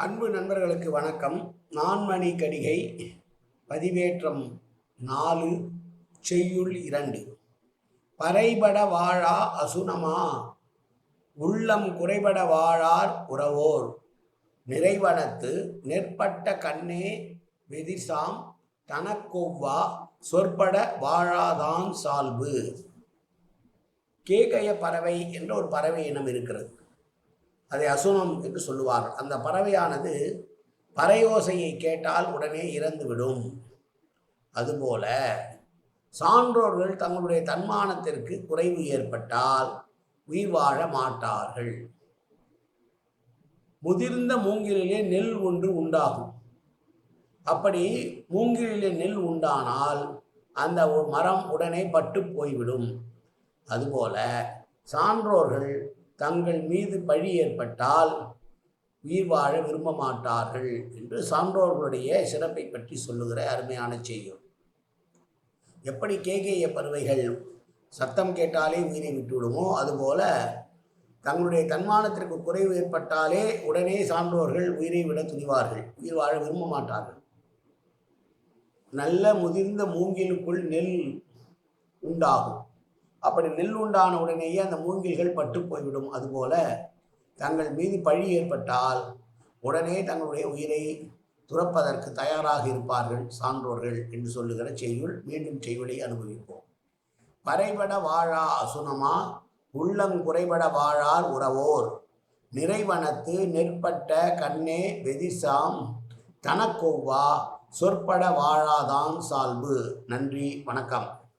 அன்பு நண்பர்களுக்கு வணக்கம். நான்மணி கடிகை பதிவேற்றம் நாலு செய்யுள் இரண்டு. பறைபட வாழா அசுனமா? உள்ளம் குறைபட வாழார் உறவோர். நிறைவனத்து நெற்பட்ட கண்ணே வெதிசாம் தனக்கொவ்வா சொற்பட வாழாதான் சால்பு. கேகய பறவை என்ற ஒரு பறவை இனம் இருக்கிறது. அதை அசுனம் என்று சொல்லுவார்கள். அந்த பறவையானது பறையோசையை கேட்டால் உடனே இறந்துவிடும். அதுபோல சான்றோர்கள் தங்களுடைய தன்மானத்திற்கு குறைவு ஏற்பட்டால் உயிர் வாழ மாட்டார்கள். முதிர்ந்த மூங்கிலிலே நெல் ஒன்று உண்டாகும். அப்படி மூங்கிலிலே நெல் உண்டானால் அந்த மரம் உடனே பட்டு போய்விடும். அதுபோல சான்றோர்கள் தங்கள் மீது பழி ஏற்பட்டால் உயிர் வாழ விரும்ப மாட்டார்கள் என்று சான்றோர்களுடைய சிறப்பை பற்றி சொல்லுகிற அருமையான செய்யும் எப்படி கேகேய பறவைகள் சத்தம் கேட்டாலே உயிரை விட்டுவிடுமோ அதுபோல தங்களுடைய தன்மானத்திற்கு குறைவு ஏற்பட்டாலே உடனே சான்றோர்கள் உயிரை விட துணிவார்கள் உயிர் வாழ விரும்ப மாட்டார்கள் நல்ல முதிர்ந்த மூங்கிலுக்குள் நெல் உண்டாகும். அப்படி நெல் உண்டான உடனேயே அந்த மூங்கில்கள் பட்டு போய்விடும். அதுபோல தங்கள் மீது பழி ஏற்பட்டால் உடனே தங்களுடைய உயிரை துறப்பதற்கு தயாராக இருப்பார்கள் சான்றோர்கள் என்று சொல்லுகிற செய்யுள் மீண்டும் செய்யுளை அனுபவிப்போம். வரைபட வாழா அசுனமா உள்ளம் குறைபட வாழார் உறவோர். நிறைவனத்து நெற்பட்ட கண்ணே வெதிசாம் தனக்கொவ்வா சொற்பட வாழாதான் சால்பு. நன்றி வணக்கம்.